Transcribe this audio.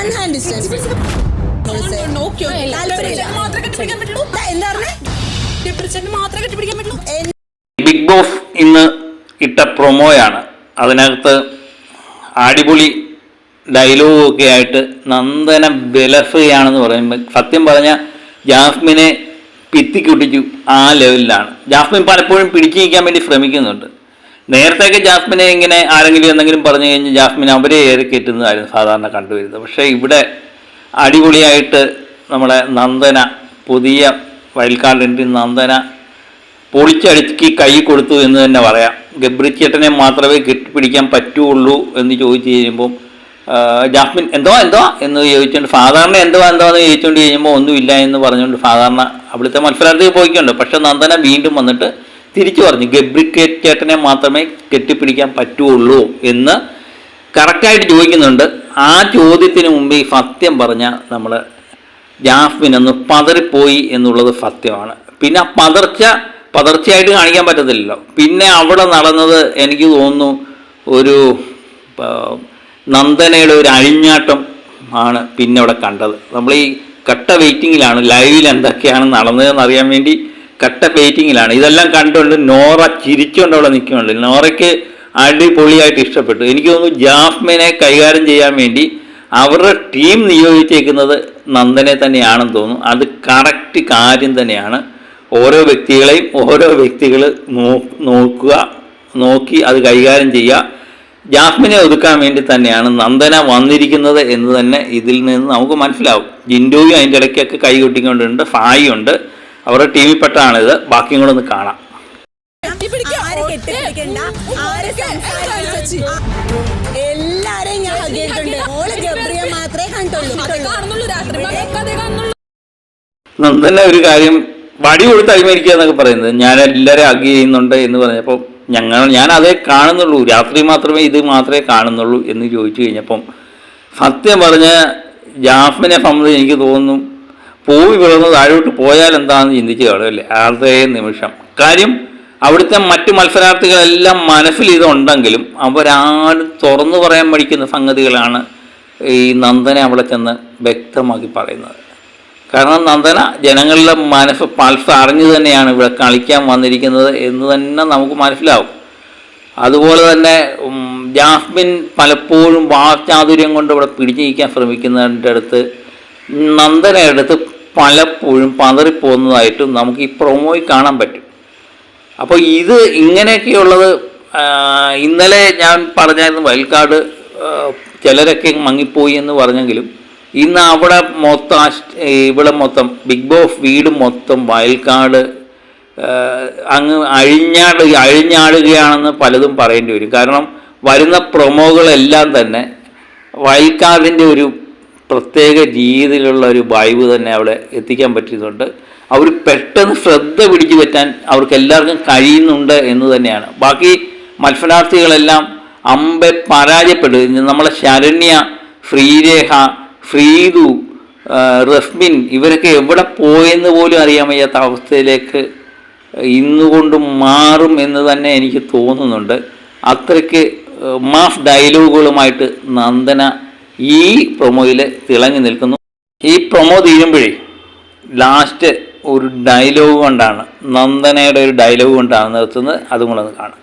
One hand distance Bigg Boss ഇന്ന് ഇട്ട പ്രൊമോയാണ് അതിനകത്ത് അടിപൊളി ഡയലോഗും ഒക്കെ ആയിട്ട് നന്ദന ബലഫയാണെന്ന് പറയുമ്പോൾ സത്യം പറഞ്ഞ ജാസ്മിനെ പിത്തിക്കുട്ടിച്ചു ആ ലെവലിലാണ് ജാസ്മിൻ പലപ്പോഴും പിടിച്ചു നിൽക്കാൻ വേണ്ടി ശ്രമിക്കുന്നുണ്ട്. നേരത്തെയൊക്കെ ജാസ്മിനെ ഇങ്ങനെ ആരെങ്കിലും എന്തെങ്കിലും പറഞ്ഞു കഴിഞ്ഞാൽ ജാസ്മിൻ അവരെ ഏറി കയറ്റുന്നതായിരുന്നു സാധാരണ കണ്ടുവരുന്നത്. പക്ഷേ ഇവിടെ അടിപൊളിയായിട്ട് നമ്മളെ നന്ദന പുതിയ വയൽക്കാടിന്റെ നന്ദന പൊളിച്ചടുക്കി കൈ കൊടുത്തു എന്ന് തന്നെ പറയാം. ഗബ്രിച്ചേട്ടനെ മാത്രമേ കെട്ടിപ്പിടിക്കാൻ പറ്റുള്ളൂ എന്ന് ചോദിച്ചു കഴിയുമ്പം ജാസ്മിൻ എന്തോ എന്തോ? എന്ന് ചോദിച്ചുകൊണ്ട് സാധാരണ എന്തോ എന്തോ എന്ന് ചോദിച്ചുകൊണ്ട് കഴിയുമ്പോൾ ഒന്നുമില്ല എന്ന് പറഞ്ഞുകൊണ്ട് സാധാരണ അവിടുത്തെ മത്സരാർത്ഥികൾ പോയിക്കൊണ്ട്. പക്ഷേ നന്ദന വീണ്ടും വന്നിട്ട് തിരിച്ചു പറഞ്ഞു ഗബ്രിക്കേറ്റ് ചേട്ടനെ മാത്രമേ കെട്ടിപ്പിടിക്കാൻ പറ്റുള്ളൂ എന്ന് കറക്റ്റായിട്ട് ചോദിക്കുന്നുണ്ട്. ആ ചോദ്യത്തിന് മുമ്പ് ഈ സത്യം പറഞ്ഞ നമ്മൾ ജാസ്മിൻ ഒന്ന് പതറിപ്പോയി എന്നുള്ളത് സത്യമാണ്. പിന്നെ ആ പതർച്ച പതർച്ചയായിട്ട് കാണിക്കാൻ പറ്റത്തില്ലല്ലോ. പിന്നെ അവിടെ നടന്നത് എനിക്ക് തോന്നുന്നു ഒരു നന്ദനയുടെ ഒരു അഴിഞ്ഞാട്ടം ആണ് പിന്നെ അവിടെ കണ്ടത്. നമ്മൾ ഈ കട്ട വെയിറ്റിങ്ങിലാണ് ലൈവിൽ എന്തൊക്കെയാണ് നടന്നതെന്ന് അറിയാൻ വേണ്ടി കട്ട വെയിറ്റിങ്ങിലാണ് ഇതെല്ലാം കണ്ടുകൊണ്ട് നോറ ചിരിച്ചുകൊണ്ട് അവിടെ നിൽക്കുന്നുണ്ട്. നോറയ്ക്ക് അടിപൊളിയായിട്ട് ഇഷ്ടപ്പെട്ടു. എനിക്ക് തോന്നുന്നു ജാഫ്മിനെ കൈകാര്യം ചെയ്യാൻ വേണ്ടി അവരുടെ ടീം നിയോഗിച്ചേക്കുന്നത് നന്ദനെ തന്നെയാണെന്ന് തോന്നുന്നു. അത് കറക്റ്റ് കാര്യം തന്നെയാണ്. ഓരോ വ്യക്തികളെയും ഓരോ വ്യക്തികൾ നോക്കുക നോക്കി അത് കൈകാര്യം ചെയ്യുക. ജാസ്മിനെ ഒതുക്കാൻ വേണ്ടി തന്നെയാണ് നന്ദന വന്നിരിക്കുന്നത് എന്ന് തന്നെ ഇതിൽ നിന്ന് നമുക്ക് മനസ്സിലാവും. ജിൻഡോയും അതിന്റെ ഇടയ്ക്കൊക്കെ കൈ കൊട്ടിക്കൊണ്ടുണ്ട് ഫായി ഉണ്ട്. അവരുടെ ടീമിൽപ്പെട്ടാണിത് ബാക്കിയും കൂടെ ഒന്ന് കാണാം. എല്ലാരെയും ഞാൻ ഹഗിയിട്ടുണ്ട് ഓൾ ഗബ്രിയെ മാത്രമേ കണ്ടുള്ളൂ. കാണുന്നുള്ളൂ. രാത്രി അതേ കാണുന്നുള്ളൂ. നന്ദന ഒരു കാര്യം വടി കൊടുത്ത് അഴിമരിക്കുക എന്നൊക്കെ പറയുന്നത്. ഞാൻ എല്ലാവരും അഗ് ചെയ്യുന്നുണ്ട് എന്ന് പറഞ്ഞപ്പോൾ ഞങ്ങൾ ഞാൻ അതേ കാണുന്നുള്ളൂ. രാത്രി മാത്രമേ ഇത് മാത്രമേ കാണുന്നുള്ളൂ എന്ന് ചോദിച്ചു കഴിഞ്ഞപ്പം സത്യം പറഞ്ഞ ജാഫിനെ സംബന്ധിച്ച് എനിക്ക് തോന്നുന്നു പൂവി വിളർന്ന് താഴോട്ട് പോയാൽ എന്താണെന്ന് ചിന്തിച്ച് കാണുമല്ലേ അതേ നിമിഷം. കാര്യം അവിടുത്തെ മറ്റു മത്സരാർത്ഥികളെല്ലാം മനസ്സിൽ ഇതുണ്ടെങ്കിലും അവരാരും തുറന്നു പറയാൻ പഠിക്കുന്ന സംഗതികളാണ് ഈ നന്ദനെ അവിടെ ചെന്ന് വ്യക്തമാക്കി പറയുന്നത്. കാരണം നന്ദന ജനങ്ങളുടെ മനസ്സ് പൾസ് അറിഞ്ഞു തന്നെയാണ് ഇവിടെ കളിക്കാൻ വന്നിരിക്കുന്നത് എന്ന് തന്നെ നമുക്ക് മനസ്സിലാവും. അതുപോലെ തന്നെ ജാസ്മിൻ പലപ്പോഴും വാക്ചാതുര്യം കൊണ്ട് ഇവിടെ പിടിച്ചു നിൽക്കാൻ ശ്രമിക്കുന്നതിന്റെ അടുത്ത് നന്ദനയുടെ അടുത്ത് പലപ്പോഴും പതറിപ്പോകുന്നതായിട്ടും നമുക്ക് ഈ പ്രൊമോയിൽ കാണാൻ പറ്റും. അപ്പോൾ ഇത് ഇങ്ങനെയൊക്കെയുള്ളത് ഇന്നലെ ഞാൻ പറഞ്ഞായിരുന്നു വയൽക്കാട് ചിലരൊക്കെ മങ്ങിപ്പോയി എന്ന് പറഞ്ഞെങ്കിലും ഇന്ന് അവിടെ മൊത്തം ഇവിടെ മൊത്തം ബിഗ് ബോസ് വീട് മൊത്തം വയൽക്കാട് അങ്ങ് അഴിഞ്ഞാട് അഴിഞ്ഞാടുകയാണെന്ന് പലതും പറയേണ്ടി വരും. കാരണം വരുന്ന പ്രൊമോകളെല്ലാം തന്നെ വയൽക്കാടിന്റെ ഒരു പ്രത്യേക രീതിയിലുള്ള ഒരു വൈബ് തന്നെ അവിടെ എത്തിക്കാൻ പറ്റിയതുകൊണ്ട് അവർ പെട്ടെന്ന് ശ്രദ്ധ പിടിച്ചു പറ്റാൻ അവർക്ക് എല്ലാവർക്കും കഴിയുന്നുണ്ട് എന്ന് തന്നെയാണ്. ബാക്കി മത്സരാർത്ഥികളെല്ലാം അമ്പെ പരാജയപ്പെട്ടു. നമ്മളെ ശരണ്യ ശ്രീരേഖ ശ്രീതു റസ്മിൻ ഇവരൊക്കെ എവിടെ പോയെന്ന് പോലും അറിയാൻ വയ്യാത്ത അവസ്ഥയിലേക്ക് ഇന്നുകൊണ്ട് മാറും എന്ന് തന്നെ എനിക്ക് തോന്നുന്നുണ്ട്. അത്രയ്ക്ക് മാസ് ഡയലോഗുകളുമായിട്ട് നന്ദന ഈ പ്രൊമോയിൽ തിളങ്ങി നിൽക്കുന്നു. ഈ പ്രൊമോ തീരുമ്പോഴേ ലാസ്റ്റ് ഒരു ഡയലോഗ് കൊണ്ടാണ് നന്ദനയുടെ ഒരു ഡയലോഗ് കൊണ്ടാണ് നിർത്തുന്നത്. അതും കൂടെ ഒന്ന് കാണാം.